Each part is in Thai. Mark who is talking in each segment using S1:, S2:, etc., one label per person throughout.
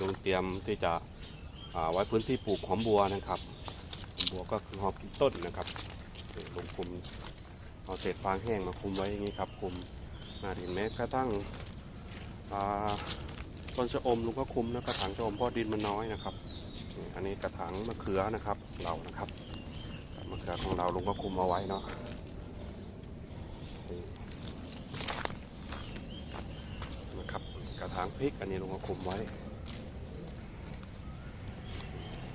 S1: ลุงเตรียมที่จะไว้พื้นที่ปลูกหอมบัวนะครับหอมบัวก็คือหอมกินต้นนะครับลุงคุมเอาเศษฟางแห้งมาคุมไว้อย่างนี้ครับคุมหน้าดินแม้กระทั่งต้นชะอมลุงก็คุมนะกระถางชะอมเพราะดินมันน้อยนะครับ อันนี้กระถางมะเขือนะครับเรานะครับมะเขือของเราลุงก็คุมเอาไว้เนาะนี่นะครับกระถางพริกอันนี้ลุงก็คุมไว้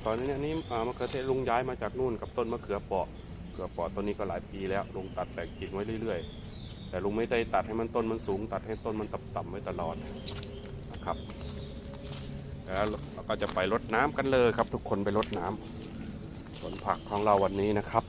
S1: ตอนนี้อันนี้มะเขือเทศลุงย้ายมาจากนู่นกับต้นมะเขือเปาะเขือเปาะต้นนี้ก็หลายปีแล้วลุงตัดแต่งกิ่งไว้เรื่อย ๆ แต่ลุงไม่ได้ตัดให้มันต้นมันสูง ตัดให้ต้นมันต่ำๆไว้ตลอดนะครับแล้วเราก็จะไปรดน้ำกันเลยครับ ทุกคนไปรดน้ำสวนผักของเราวันนี้นะครับ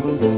S1: Mm-hmm.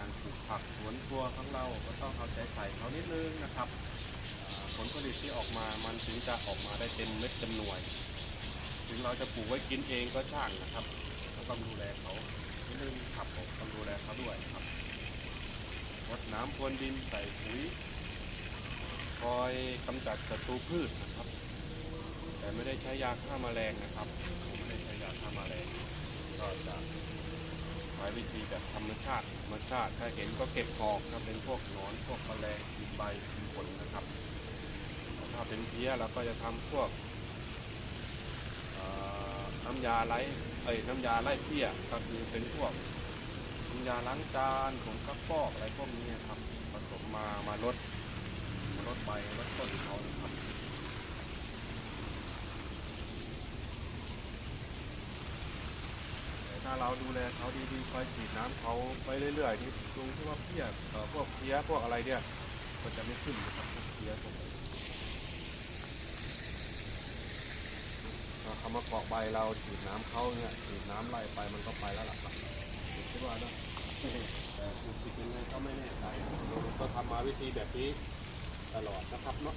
S1: การปลูกผักสวนครัวของเราก็ต้องเอาใจใส่เขานิดนึงนะครับผลผลิตที่ออกมามันถึงจะออกมาได้เต็มเม็ดเต็มหน่วย ถึงเราจะปลูกไว้กินเองก็ช่างนะครับก็ต้องดูแลเขานิดนึงครับผมต้องดูแลเขาด้วยครับรดน้ำพรวนดินใส่ปุ๋ยคอยกำจัดศัตรูพืชนะครับ แต่ไม่ได้ใช้ยาฆ่าแมลงนะครับผมไม่ได้ใช้ยาฆ่าแมลงก็จะ ใช้วิธีแบบธรรมชาติธรรมชาติถ้าเห็นก็เก็บออกถ้าเป็นพวกหนอนพวกแมลงกินใบกินผลนะครับ ถ้าเป็นเพี้ยเราก็จะทำพวกน้ำยาไล่เอ้ยน้ำยาไล่เพี้ยก็คือเป็นพวกน้ำยาล้างจานผงซักฟอกอะไรพวกนี้ครับผสมมามาลดมาลดใบลดต้นเขานะครับแต่ ถ้าเราดูแลเขาดีๆคอยฉีดน้ำเขาไปเรื่อยๆนี่ตรงที่ว่าเพี้ยเอ่อพวกเพี้ยพวกอะไรเนี่ยก็จะไม่ขึ้นนะครับพวกเพี้ยพวกอะไรเอาเขามาเกาะใบเราฉีดน้ำเขาเนี่ยฉีดน้ำไล่ไปมันก็ไปแล้วล่ะครับคิดว่านะแต่ถูกผิดยังไงก็ไม่แน่ใจก็ทำมาวิธีแบบนี้ตลอดนะครับเนาะ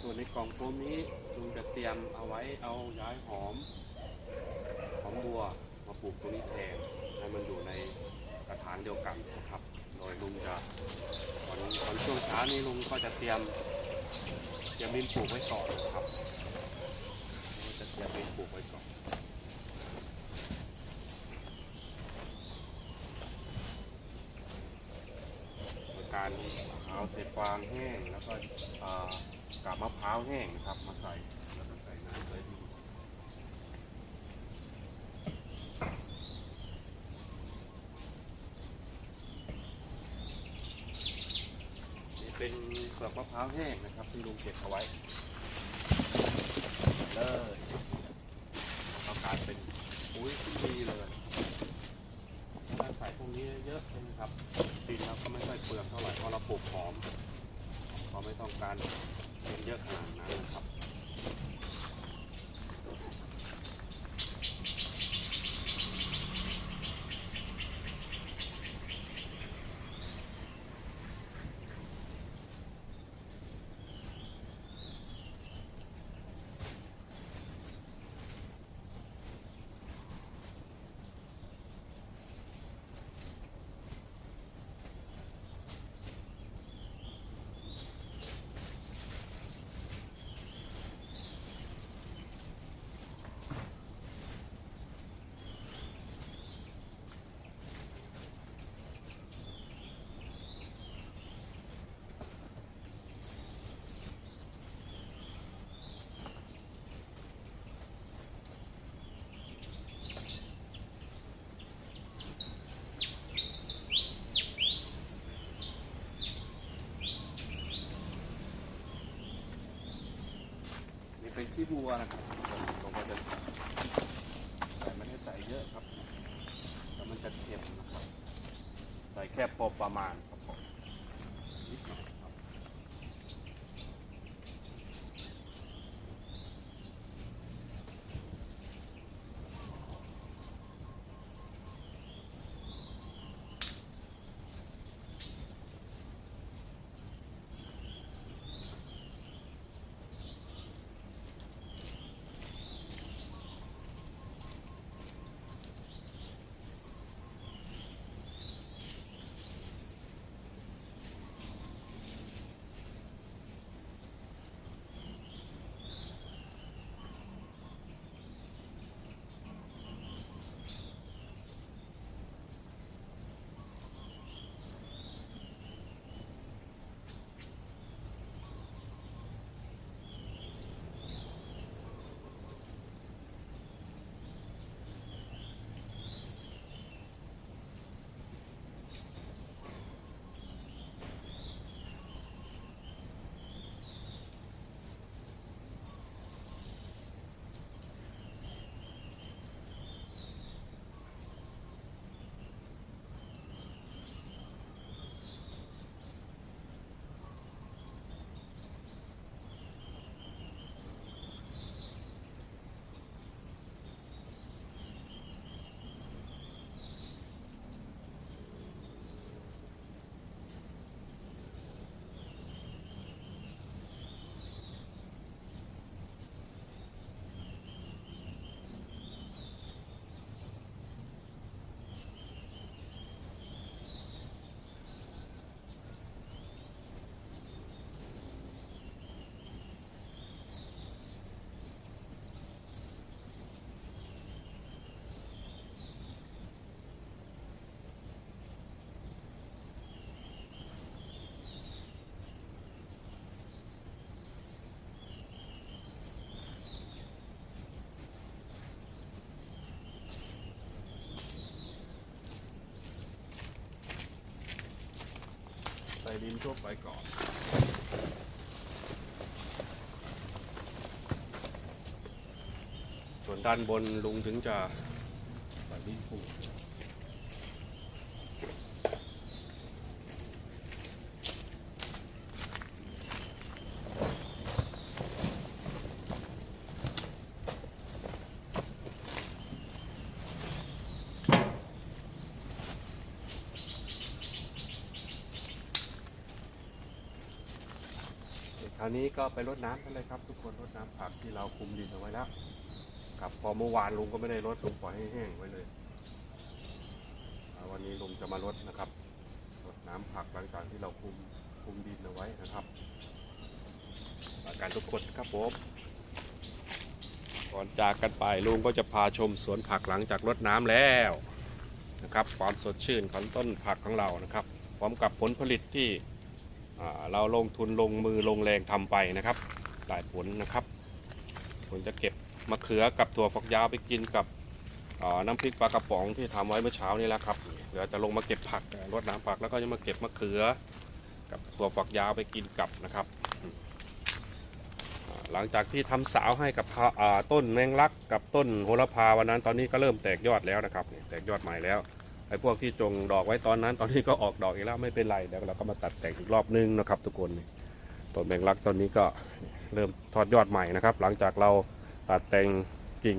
S1: ส่วนในกล่องโฟมนี้ลุงจะเตรียมเอาไว้เอาย้ายหอมหอมบัวมาปลูกตรงนี้แทนให้มันอยู่ในกระถางเดียวกันนะครับ โดยลุงจะตอนตอนช่วงเช้านี้ลุงก็จะเตรียมเตรียมดินปลูกไว้ก่อนนะครับลุงจะเตรียมดินปลูกไว้ก่อนโดยการเอาเศษฟางแห้งแล้วก็อ่า กาบมะพร้าวแห้งนะครับมาใส่แล้วก็ใส่น้ำไว้ดีนี่เป็นเปลือกมะพร้าวแห้งนะครับ ที่ลุงเก็บเอาไว้เลยก็กลายเป็นปุ๋ยดีเลยถ้าใส่พวกนี้เยอะนะครับดินเราก็ไม่ค่อยเปลืองเท่าไหร่เพราะเราปลูกหอมเราไม่ต้องการเป็นเยอะขนาดนั้นนะครับ นี่ ตัวนะครับผมก็จะใส่ไม่ได้ใส่เยอะครับแล้วมันจะเค็มนะครับ ใส่แค่พอประมาณ ดินทั่วไปก่อนส่วนด้านบนลุงถึงจะใส่ดินปูคราวนี้ก็ไปรดน้ำกันเลยครับ ทุกคนรดน้ำผักที่เราคุมดินเอาไว้แล้วครับพอเมื่อวานลุงก็ไม่ได้รดลุงปล่อยให้แห้งไว้เลย วันนี้ลุงจะมารดนะครับรดน้ำผักหลังจากที่เราคุมคุมดินเอาไว้นะครับอาการทุกคนครับผมก่อนจากกันไปลุงก็จะพาชมสวนผักหลังจากรดน้ำแล้วนะครับความสดชื่นของต้นผักของเรานะครับ พร้อมกับผลผลิตที่ เราลงทุนลงมือลงแรงทำไปนะครับได้ผลนะครับ ผมจะเก็บมะเขือกับถั่วฝักยาวไปกินกับน้ำพริกปลากระป๋องที่ทำไว้เมื่อเช้านี้แหละครับเดี๋ยวจะลงมาเก็บผักรดน้ำผักแล้วก็จะมาเก็บมะเขือ กับถั่วฝักยาวไปกินกับนะครับ หลังจากที่ทำสาวให้กับต้นแมงลักกับต้นโหระพาวันนั้นตอนนี้ก็เริ่มแตกยอดแล้วนะครับแตกยอดใหม่แล้ว ไอ้พวกที่จงดอกไว้ตอนนั้น ตอนนี้ก็ออกดอกอีกแล้วไม่เป็นไรเดี๋ยวเราก็มาตัดแต่งอีกรอบนึงนะครับทุกคนต้นแมงลักตอนนี้ก็เริ่มทอดยอดใหม่นะครับ หลังจากเราตัดแต่งกิ่ง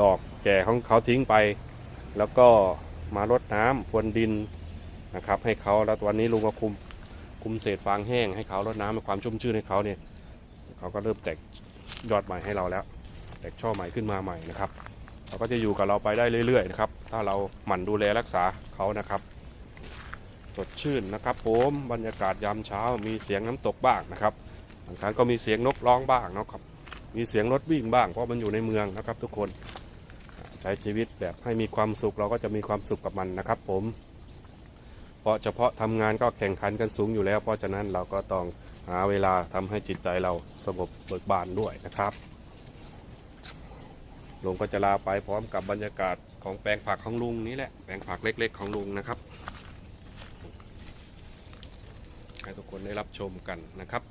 S1: ดอกแก่ของเขาทิ้งไป แล้วก็มารดน้ำพรวนดินนะครับ ให้เขาแล้ววันนี้ลุงก็คุมคุมเศษฟางแห้งให้เขารดน้ำให้ความชุ่มชื่นให้เขาเนี่ยเขาก็เริ่มแตกยอดใหม่ให้เราแล้ว แตกช่อใหม่ขึ้นมาใหม่นะครับ เขาก็จะอยู่กับเราไปได้เรื่อยๆนะครับ ถ้าเราหมั่นดูแลรักษาเขานะครับสดชื่นนะครับผมบรรยากาศยามเช้ามีเสียงน้ำตกบ้างนะครับบางครั้งก็มีเสียงนกร้องบ้างนะครับมีเสียงรถวิ่งบ้างเพราะมันอยู่ในเมืองนะครับ ทุกคนใช้ชีวิตแบบให้มีความสุขเราก็จะมีความสุขกับมันนะครับ ผมเพราะเฉพาะทำงานก็แข่งขันกันสูงอยู่แล้ว เพราะฉะนั้นเราก็ต้องหาเวลาทำให้จิตใจเราสงบเบิกบานด้วยนะครับ ลุงก็จะลาไปพร้อมกับบรรยากาศของแปลงผักของลุงนี้แหละ แปลงผักเล็ก ๆ ของลุงนะครับ ให้ทุกคนได้รับชมกันนะครับ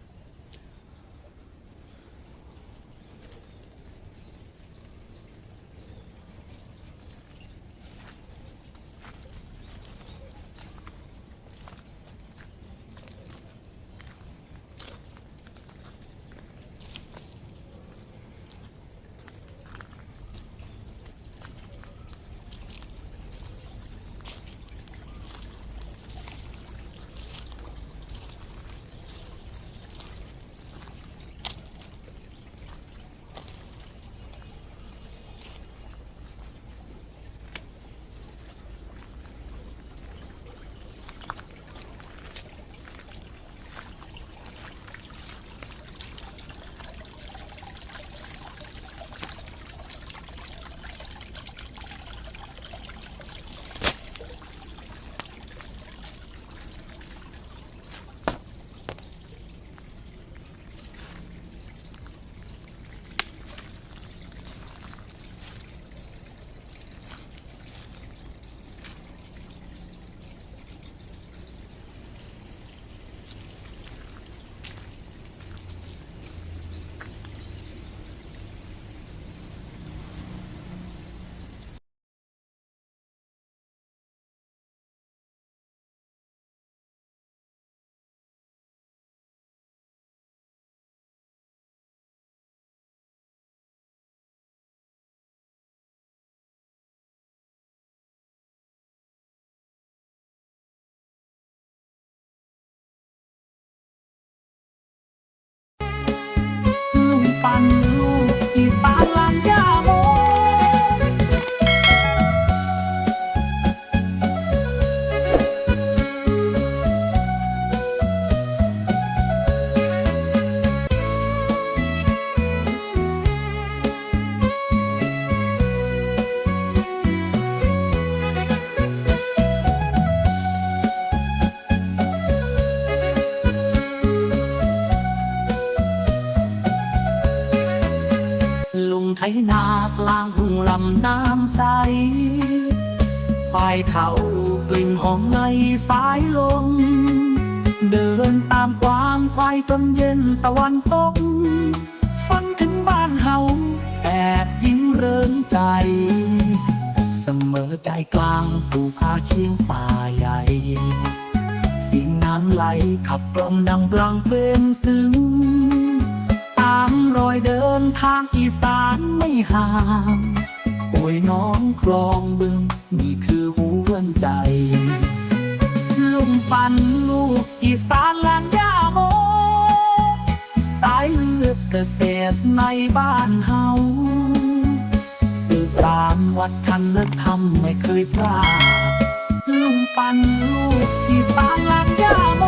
S2: ลุง ปันลูกอีสาน นากลางหุ่งลำน้ำใสควายเขากลิ่นหอมในสายลม เดินตามความไฟจนเย็นตะวันตกฝันถึงบ้านเฮาแอบยิ้มเริงใจ เสมอใจกลางภูผาเคียงป่าใหญ่สียงน้ำไหลขับกล่อมดังบลังเพลงซึ้งามรอยเดินทางอีสานไม่ห่างป่วยน้องคลองบึง นี่คือหัวใจ ลุงปันลูกอีสานลานยาโม สายเลือดเกษตรในบ้านเฮาสืบสานวัฒนธรรมไม่เคยพลาดลุงปันลูกอีสานลานยาโม